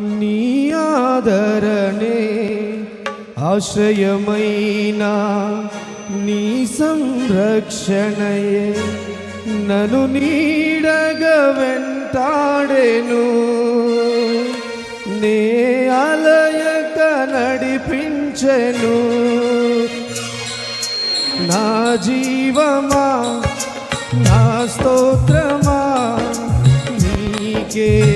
నీ ఆదరణే ఆశ్రయమైన నీ సంరక్షణయే. నను నీడగా వెంటాడెను నే అలయక నడిపించెను. నా జీవమా నా స్తోత్రమా నీకే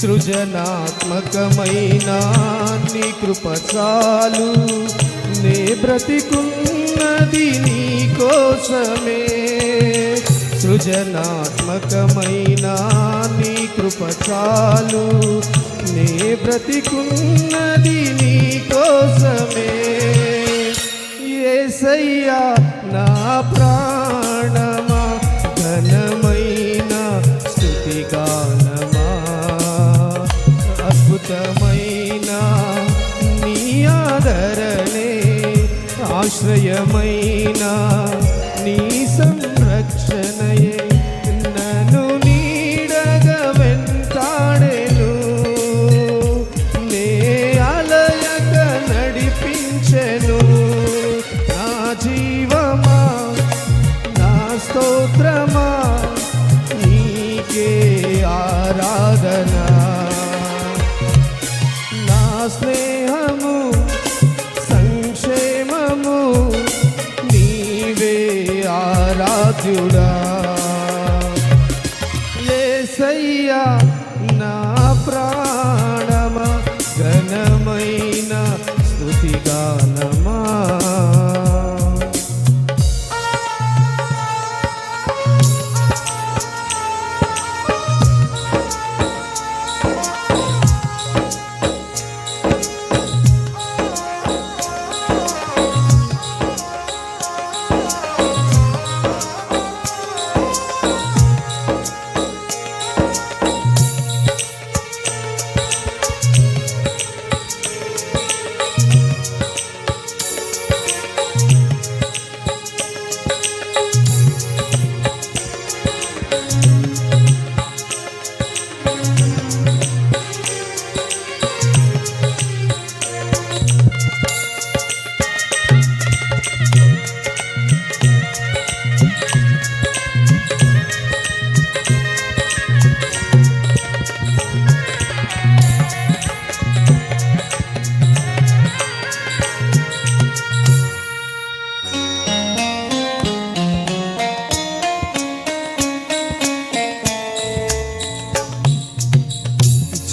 సృజనాత్మకమైన నీ కృప చాలు నే బ్రతికున్నది నీ కోసమే. సృజనాత్మకమైన నీ కృప చాలు నే బ్రతికున్నది నీ కోసమే. ఏసయ్యా నా ప్రా ఆశ్రయమైన నీ సంరక్షణయే. నన్ను నీడగ వెంటాడెను. నే అలయక నడిపించెను. నా ప్రా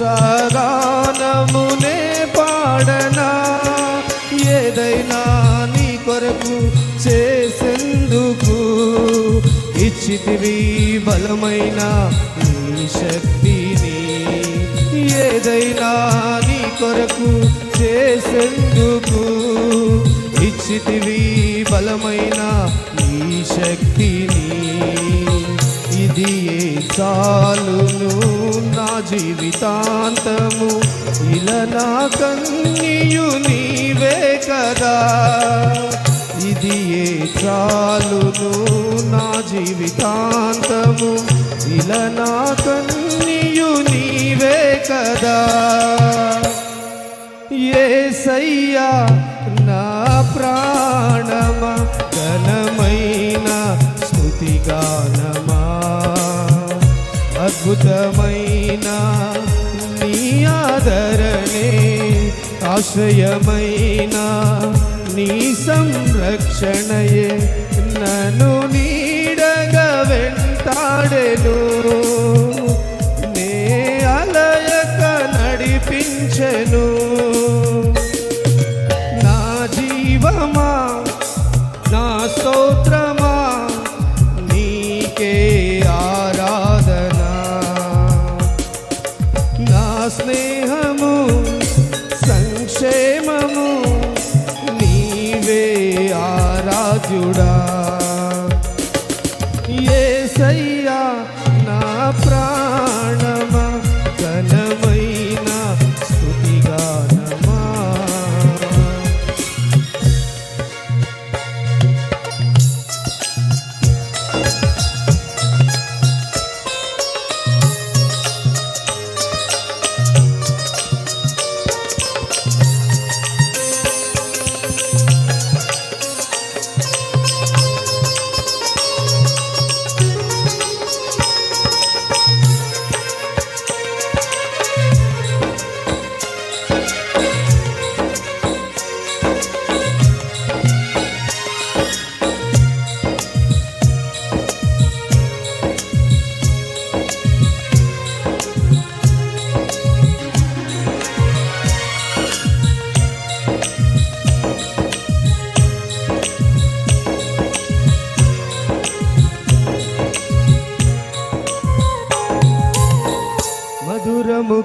సగానమునే పాడనా? ఏదైనా నీ కొరకు చేసేందుకు ఇచ్చితివి బలమైన నీ శక్తిని. ఏదైనా నీ కొరకు చేసేందుకు ఇచ్చితివి బలమైన నీ శక్తిని. ఇది ఏ చాలును? జీవితాంతము ఇలా నా కన్నీయు నీవే కదా. ఇది ఏ చాలును నా జీవితాంతము ఇలా నా కన్నీయు నీవే కదా. ఏ సయ్యా అద్భుతమైన నీ ఆదరణే ఆశ్రయమైన నీ సంరక్షణయే. నన్ను నీడగా వెంటాడెను నే అలయక నడిపించెను. నా జీవమా నా స్తోత్రమా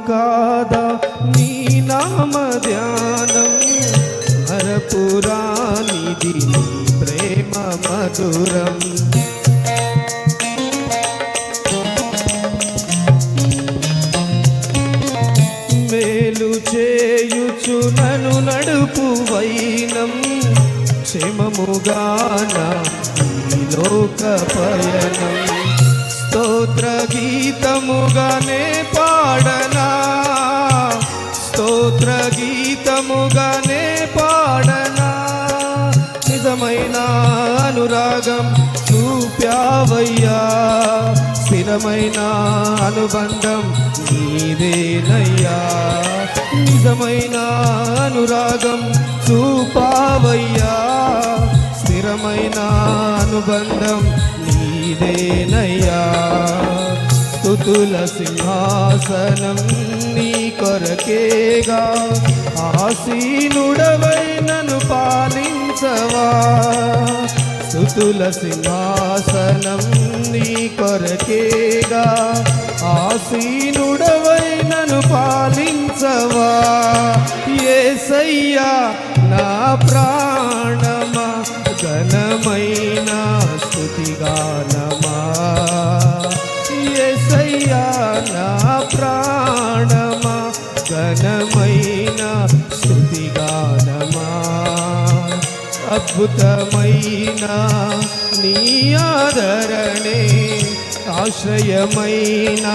కాదా నీ నామ ధ్యానం? మరపురానిది ప్రేమ మధురం. మేలు చేయుచు నను నడుపు వైనం. క్షేమముగాన లోక పయనం. స్తోత్ర గీతముగానే పాడన అనురాగం చూపావయ్యా స్థిరమైన అనుబంధం నీదేనయ్యా. నిజమైన అనురాగం చూపావయ్యా స్థిరమైన అనుబంధం నీదేనయ్యా. స్థుతుల సింహాసనం నీ కొరకేగా. ఆసీనుడవై నన్ను పాలించవా. స్థుతుల సింహాసనం నీ కొరకేగా. ఆసీనుడవై నన్ను పాలించవా. ఏసయ్యా నా ప్రాణమా ఘనమైన స్థుతిగానమా. ఏసయ్యా నా ప్రాణమా ఘనమ అద్భుతమైన నీ ఆదరణే ఆశ్రయమైన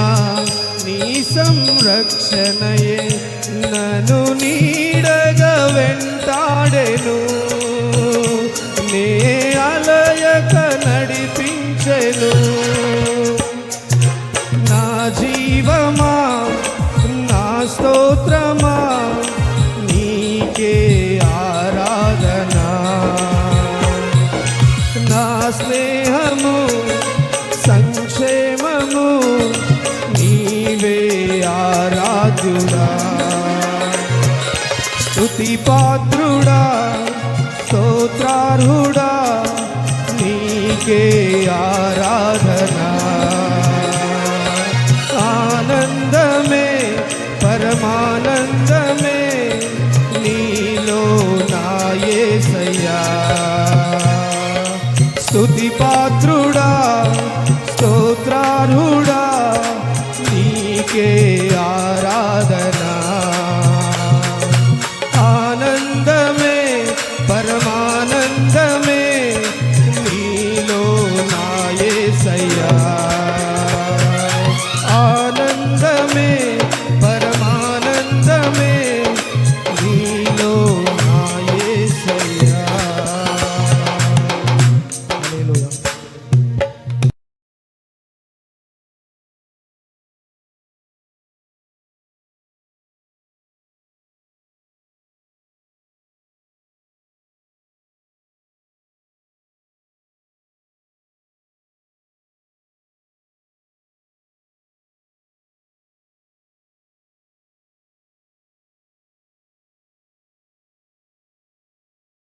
నీ సంరక్షణయే. నను నీడగా వెంటాడెను నే అలయక నడిపించెను. నీకే